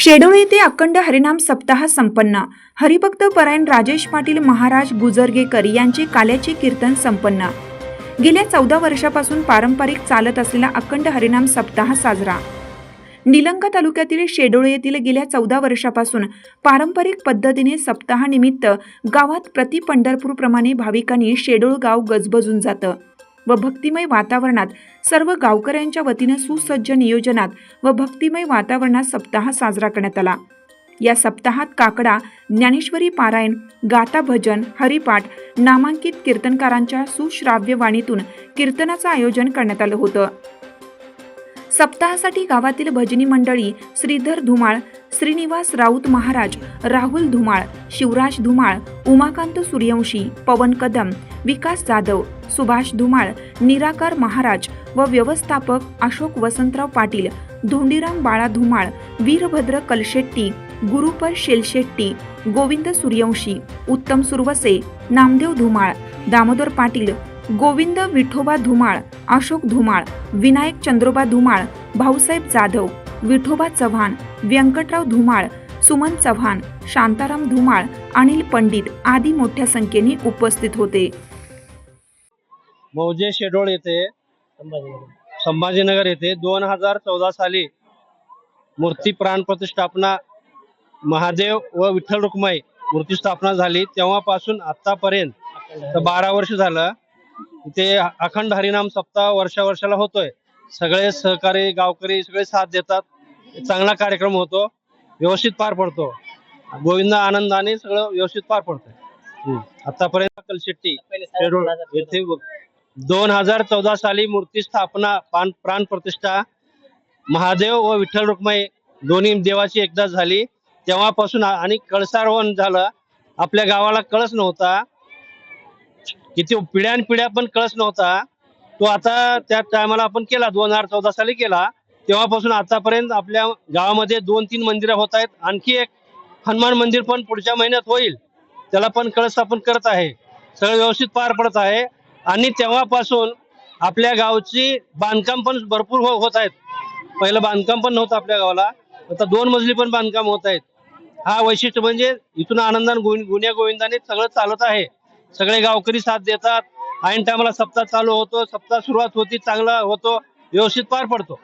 शेडोळ येथे अखंड हरिनाम सप्ताह संपन्न. हरिभक्त परायण राजेश पाटील महाराज गुजरगेकर यांचे काल्याचे कीर्तन संपन्न. गेल्या चौदा वर्षापासून पारंपरिक चालत असलेला अखंड हरिनाम सप्ताह साजरा. निलंगा तालुक्यातील शेडोळ येथील गेल्या चौदा वर्षापासून पारंपरिक पद्धतीने सप्ताहानिमित्त गावात प्रति पंढरपूरप्रमाणे भाविकांनी शेडोळ गाव गजबजून जातं. व भक्तिमय वातावरणात सर्व गावकऱ्यांच्या वतीनं सुसज्ज नियोजनात व भक्तिमय वातावरणात सप्ताह साजरा करण्यात आला. या सप्ताहात काकडा ज्ञानेश्वरी पारायण गाता भजन हरिपाठ नामांकित कीर्तनकारांच्या सुश्राव्य वाणीतून कीर्तनाचं आयोजन करण्यात आलं होतं. सप्ताहासाठी गावातील भजनी मंडळी श्रीधर धुमाळ श्रीनिवास राऊत महाराज राहुल धुमाळ शिवराज धुमाळ उमाकांत सूर्यवंशी पवन कदम विकास जाधव सुभाष धुमाळ निराकार महाराज व व्यवस्थापक अशोक वसंतराव पाटील धोंडीराम बाळा धुमाळ वीरभद्र कलशेट्टी गुरुपर शेलशेट्टी गोविंद सूर्यवंशी उत्तम सुरवसे नामदेव धुमाळ दामोदर पाटील गोविंद विठोबा धुमाळ अशोक धुमाळ विनायक चंद्रोबा धुमाळ भाऊसाहेब जाधव विठोबा चव्हाण व्यंकटराव धुमाळ सुमन चव्हाण शांताराम धुमाळ अनिल पंडित आदी मोठ्या संख्येने उपस्थित होते. मौजे शेडोळ येथे संभाजीनगर येथे दोन हजार चौदा साली मूर्ती प्राण प्रतिष्ठापना महादेव व विठ्ठल रुक्माई मूर्ती स्थापना झाली. तेव्हापासून आतापर्यंत बारा वर्ष झालं. इथे अखंड हरिनाम सप्ताह वर्षा वर्षाला होतोय. सगळे सहकारी गावकरी सगळे साथ देतात. चांगला कार्यक्रम होतो. व्यवस्थित पार पडतो. गोविंद आनंदाने सगळं व्यवस्थित पार पडतंय. आतापर्यंत कलशेट्टी येथे दोन हजार चौदा साली मूर्ती स्थापना प्राण प्राण प्रतिष्ठा महादेव व विठ्ठल रुक्माई दोन्ही देवाची एकदा झाली. तेव्हापासून आणि कळसारोहण झालं. आपल्या गावाला कळस नव्हता. किती पिढ्यान पिढ्या पण कळस नव्हता. तो आता त्या टायमाला आपण केला दोन हजार चौदा साली केला. तेव्हापासून आतापर्यंत आपल्या गावामध्ये दोन तीन मंदिरं होत आहेत. आणखी एक हनुमान मंदिर पण पुढच्या महिन्यात होईल. त्याला पण कळस स्थापन करत आहे. सगळं व्यवस्थित पार पडत आहे. आणि तेव्हापासून आपल्या गावची बांधकाम पण भरपूर हो- होत आहेत. पहिलं बांधकाम पण नव्हतं आपल्या गावाला. आता दोन मजली पण बांधकाम होत आहेत. हा वैशिष्ट्य म्हणजे इथून आनंदाने गुण- गुन्ह्या गोविंदाने सगळं चालत आहे. सगळे गावकरी साथ देतात. ऐन टायमाला सप्ताह चालू होतो सप्ताह सुरुवात होती चांगला होतो व्यवस्थित पार पडतो.